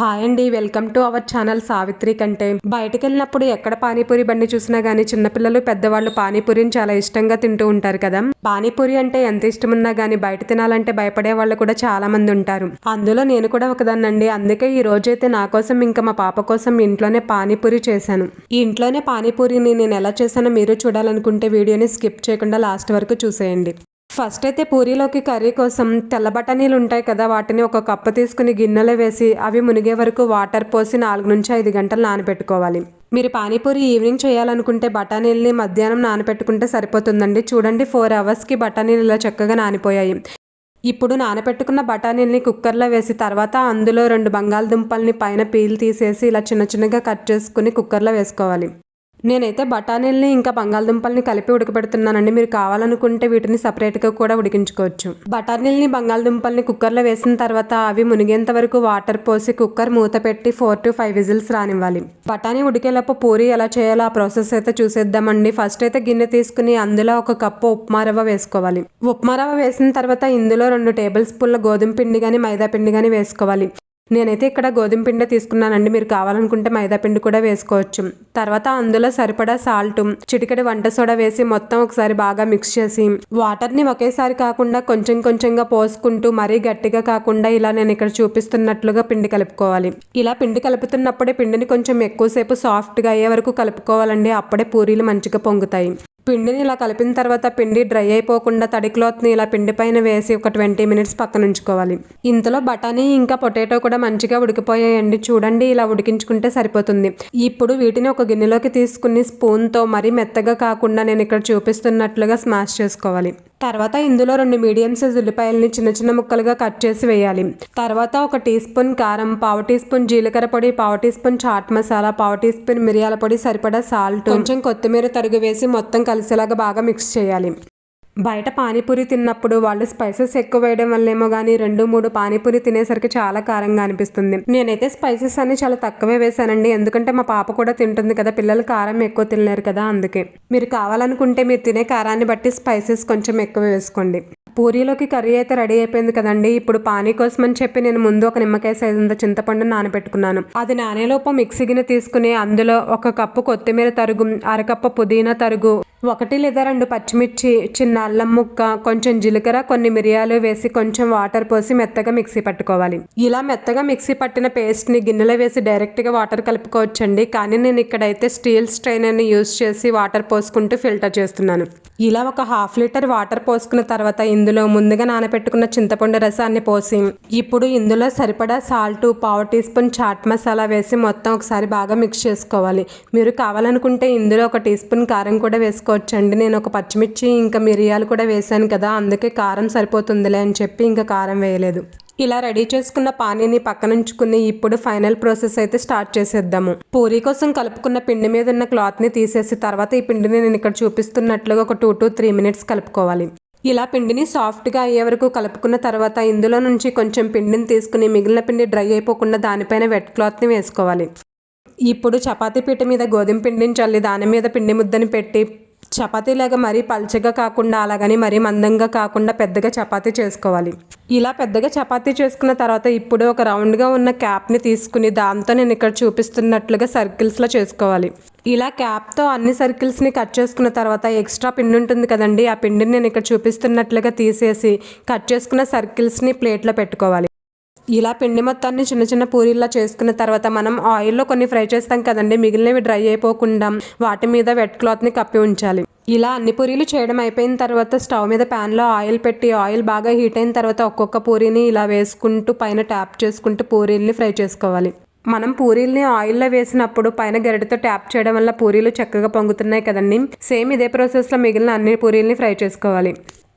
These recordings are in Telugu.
హాయ్ అండి welcome to our channel Savitri కంటే. బయటకు వెళ్ళినప్పుడు ఎక్కడ పానీపూరి బండి చూసినా గానీ చిన్నపిల్లలు పెద్దవాళ్ళు పానీపూరిని చాలా ఇష్టంగా తింటూ ఉంటారు కదా. పానీపూరి అంటే ఎంత ఇష్టం ఉన్నా గానీ బయట తినాలంటే భయపడే వాళ్ళు కూడా చాలా మంది ఉంటారు. అందులో నేను కూడా ఒకదాన్నండి. అందుకే ఈ రోజైతే నా కోసం ఇంకా మా పాప కోసం ఇంట్లోనే పానీపూరి చేశాను. ఈ ఇంట్లోనే పానీపూరిని నేను ఎలా చేశానో మీరు చూడాలనుకుంటే వీడియోని స్కిప్ చేయకుండా లాస్ట్ వరకు చూసేయండి. ఫస్ట్ అయితే పూరీలోకి కర్రీ కోసం తెల్ల బఠానీలు ఉంటాయి కదా వాటిని ఒక కప్పు తీసుకుని గిన్నెలో వేసి అవి మునిగే వరకు వాటర్ పోసి నాలుగు నుంచి ఐదు గంటలు నానబెట్టుకోవాలి. మీరు పానీపూరి ఈవినింగ్ చేయాలనుకుంటే బఠానీల్ని మధ్యాహ్నం నానబెట్టుకుంటే సరిపోతుందండి. చూడండి ఫోర్ అవర్స్కి బఠానీలు ఇలా చక్కగా నానిపోయాయి. ఇప్పుడు నానబెట్టుకున్న బఠానీల్ని కుక్కర్లో వేసి తర్వాత అందులో రెండు బంగాళదుంపల్ని పైన పీల్ తీసేసి ఇలా చిన్న చిన్నగా కట్ చేసుకుని కుక్కర్లో వేసుకోవాలి. నేనైతే బఠానీల్ని ఇంకా బంగాళదుంపల్ని కలిపి ఉడకబెడుతున్నానండి. మీరు కావాలనుకుంటే వీటిని సపరేట్గా కూడా ఉడికించుకోవచ్చు. బఠానీల్ని బంగాళదుంపల్ని కుక్కర్లో వేసిన తర్వాత అవి మునిగేంత వరకు వాటర్ పోసి కుక్కర్ మూత పెట్టి ఫోర్ టు ఫైవ్ విజిల్స్ రానివ్వాలి. బఠానీ ఉడికేలోపు పూరి ఎలా చేయాలో ఆ ప్రాసెస్ అయితే చూసేద్దామండి. ఫస్ట్ అయితే గిన్నె తీసుకుని అందులో ఒక కప్పు ఉప్మా రవ్వ వేసుకోవాలి. ఉప్మా రవ్వ వేసిన తర్వాత ఇందులో రెండు టేబుల్ స్పూన్ల గోధుమ పిండి కానీ మైదా పిండి కానీ వేసుకోవాలి. నేనైతే ఇక్కడ గోధుమ పిండి తీసుకున్నానండి. మీరు కావాలనుకుంటే మైదా పిండి కూడా వేసుకోవచ్చు. తర్వాత అందులో సరిపడా సాల్ట్ చిటికెడు వంట సోడా వేసి మొత్తం ఒకసారి బాగా మిక్స్ చేసి వాటర్ని ఒకేసారి కాకుండా కొంచెం కొంచెంగా పోసుకుంటూ మరీ గట్టిగా కాకుండా ఇలా నేను ఇక్కడ చూపిస్తున్నట్లుగా పిండి కలుపుకోవాలి. ఇలా పిండి కలుపుతున్నప్పుడే పిండిని కొంచెం ఎక్కువసేపు సాఫ్ట్గా అయ్యే వరకు కలుపుకోవాలండి. అప్పుడే పూరీలు మంచిగా పొంగుతాయి. పిండిని ఇలా కలిపిన తర్వాత పిండి డ్రై అయిపోకుండా తడి క్లాత్ని ఇలా పిండి పైన వేసి ఒక ట్వంటీ మినిట్స్ పక్కన ఉంచుకోవాలి. ఇంతలో బఠానీ ఇంకా పొటాటో కూడా మంచిగా ఉడికిపోయాయండి. చూడండి ఇలా ఉడికించుకుంటే సరిపోతుంది. ఇప్పుడు వీటిని ఒక గిన్నెలోకి తీసుకుని స్పూన్తో మరీ మెత్తగా కాకుండా నేను ఇక్కడ చూపిస్తున్నట్లుగా స్మాష్ చేసుకోవాలి. తర్వాత ఇందులో రెండు మీడియం సైజ్ ఉల్లిపాయలని చిన్న చిన్న ముక్కలుగా కట్ చేసి వేయాలి. తర్వాత ఒక టీ స్పూన్ కారం పావు టీ స్పూన్ జీలకర్ర పొడి పావు టీ స్పూన్ చాట్ మసాలా పావు టీ స్పూన్ మిరియాల పొడి సరిపడా సాల్ట్. కొంచెం కొత్తిమీర తరుగు వేసి మొత్తం కలిసేలాగా బాగా మిక్స్ చేయాలి. బయట పానీపూరి తిన్నప్పుడు వాళ్ళు స్పైసెస్ ఎక్కువ వేయడం వల్లేమో కానీ రెండు మూడు పానీపూరి తినేసరికి చాలా కారంగా అనిపిస్తుంది. నేనైతే స్పైసెస్ అన్ని చాలా తక్కువే వేసానండి ఎందుకంటే మా పాప కూడా తింటుంది కదా పిల్లలు కారం ఎక్కువ తినలేరు కదా అందుకే. మీరు కావాలనుకుంటే మీరు తినే కారాన్ని బట్టి స్పైసెస్ కొంచెం ఎక్కువ వేసుకోండి. పూరీలోకి కర్రీ అయితే రెడీ అయిపోయింది కదండి. ఇప్పుడు పానీ కోసం అని చెప్పి నేను ముందు ఒక నిమ్మకాయ సైజ్ చింతపండు నానబెట్టుకున్నాను. అది నానేలోపు మిక్సీ గిన్నె తీసుకుని అందులో ఒక కప్పు కొత్తిమీర తరుగు అరకప్పు పుదీనా తరుగు ఒకటి లేదా రెండు పచ్చిమిర్చి చిన్న అల్లం ముక్క కొంచెం జీలకర్ర కొన్ని మిరియాలు వేసి కొంచెం వాటర్ పోసి మెత్తగా మిక్సీ పట్టుకోవాలి. ఇలా మెత్తగా మిక్సీ పట్టిన పేస్ట్ని గిన్నెలో వేసి డైరెక్ట్గా వాటర్ కలుపుకోవచ్చండి. కానీ నేను ఇక్కడైతే స్టీల్ స్ట్రైనర్ని యూజ్ యూస్ చేసి వాటర్ పోసుకుంటూ ఫిల్టర్ చేస్తున్నాను. ఇలా ఒక హాఫ్ లీటర్ వాటర్ పోసుకున్న తర్వాత ఇందులో ముందుగా నానబెట్టుకున్న చింతపండు రసాన్ని పోసి ఇప్పుడు ఇందులో సరిపడా సాల్ట్ పావు టీ స్పూన్ చాట్ మసాలా వేసి మొత్తం ఒకసారి బాగా మిక్స్ చేసుకోవాలి. మీరు కావాలనుకుంటే ఇందులో ఒక టీ స్పూన్ కారం కూడా వేసుకోవచ్చండి. నేను ఒక పచ్చిమిర్చి ఇంకా మిరియాలు కూడా వేసాను కదా అందుకే కారం సరిపోతుందిలే అని చెప్పి ఇంకా కారం వేయలేదు. ఇలా రెడీ చేసుకున్న పానీని పక్కనుంచుకుని ఇప్పుడు ఫైనల్ ప్రాసెస్ అయితే స్టార్ట్ చేసేద్దాము. పూరి కోసం కలుపుకున్న పిండి మీద ఉన్న క్లాత్ని తీసేసి తర్వాత ఈ పిండిని నేను ఇక్కడ చూపిస్తున్నట్లుగా ఒక టూ టు త్రీ మినిట్స్ కలుపుకోవాలి. ఇలా పిండిని సాఫ్ట్గా అయ్యే వరకు కలుపుకున్న తర్వాత ఇందులో నుంచి కొంచెం పిండిని తీసుకుని మిగిలిన పిండి డ్రై అయిపోకుండా దానిపైన వెట్ క్లాత్ని వేసుకోవాలి. ఇప్పుడు చపాతీ పీట మీద గోధుమ పిండిని చల్లి దాని మీద పిండి ముద్దని పెట్టి చపాతీలాగా మరీ పల్చగా కాకుండా అలాగని మరీ మందంగా కాకుండా పెద్దగా చపాతీ చేసుకోవాలి. ఇలా పెద్దగా చపాతీ చేసుకున్న తర్వాత ఇప్పుడు ఒక రౌండ్గా ఉన్న క్యాప్ని తీసుకుని దాంతో నేను ఇక్కడ చూపిస్తున్నట్లుగా సర్కిల్స్లో చేసుకోవాలి. ఇలా క్యాప్తో అన్ని సర్కిల్స్ని కట్ చేసుకున్న తర్వాత ఎక్స్ట్రా పిండి ఉంటుంది కదండి ఆ పిండిని నేను ఇక్కడ చూపిస్తున్నట్లుగా తీసేసి కట్ చేసుకున్న సర్కిల్స్ని ప్లేట్లో పెట్టుకోవాలి. ఇలా పిండి మొత్తాన్ని చిన్న చిన్న పూరీలా చేసుకున్న తర్వాత మనం ఆయిల్లో కొన్ని ఫ్రై చేస్తాం కదండి మిగిలినవి డ్రై అయిపోకుండా వాటి మీద వెట్ క్లాత్ని కప్పి ఉంచాలి. ఇలా అన్ని పూరీలు చేయడం అయిపోయిన తర్వాత స్టవ్ మీద ప్యాన్లో ఆయిల్ పెట్టి ఆయిల్ బాగా హీట్ అయిన తర్వాత ఒక్కొక్క పూరీని ఇలా వేసుకుంటూ పైన ట్యాప్ చేసుకుంటూ పూరీల్ని ఫ్రై చేసుకోవాలి. మనం పూరీల్ని ఆయిల్లో వేసినప్పుడు పైన గరిటతో ట్యాప్ చేయడం వల్ల పూరీలు చక్కగా పొంగుతున్నాయి కదండి. సేమ్ ఇదే ప్రాసెస్లో మిగిలిన అన్ని పూరీల్ని ఫ్రై చేసుకోవాలి.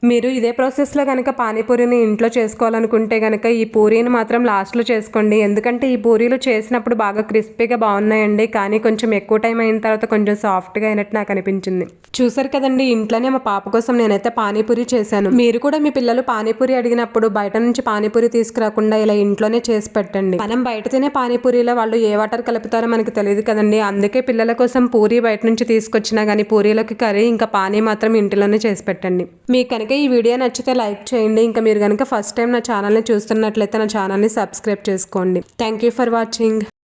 మీరు ఇదే ప్రాసెస్లో కనుక పానీపూరిని ఇంట్లో చేసుకోవాలనుకుంటే కనుక ఈ పూరీని మాత్రం లాస్ట్లో చేసుకోండి. ఎందుకంటే ఈ పూరీలు చేసినప్పుడు బాగా క్రిస్పీగా బాగున్నాయండి. కానీ కొంచెం ఎక్కువ టైం అయిన తర్వాత కొంచెం సాఫ్ట్గా అయినట్టు నాకు అనిపించింది. చూసారు కదండి ఇంట్లోనే మా పాప కోసం నేనైతే పానీపూరి చేశాను. మీరు కూడా మీ పిల్లలు పానీపూరి అడిగినప్పుడు బయట నుంచి పానీపూరి తీసుకురాకుండా ఇలా ఇంట్లోనే చేసి పెట్టండి. మనం బయట తినే పానీపూరిలో వాళ్ళు ఏ వాటర్ కలుపుతారో మనకు తెలియదు కదండి. అందుకే పిల్లల కోసం పూరి బయట నుంచి తీసుకొచ్చినా కానీ పూరీలోకి కర్రీ ఇంకా పానీ మాత్రం ఇంటిలోనే చేసి పెట్టండి. మీకు కనుక ఈ వీడియో నచ్చితే లైక్ చేయండి. ఇంకా మీరు కనుక ఫస్ట్ టైం నా ఛానల్ని చూస్తున్నట్లయితే నా ఛానల్ని సబ్స్క్రైబ్ చేసుకోండి. Thank you for watching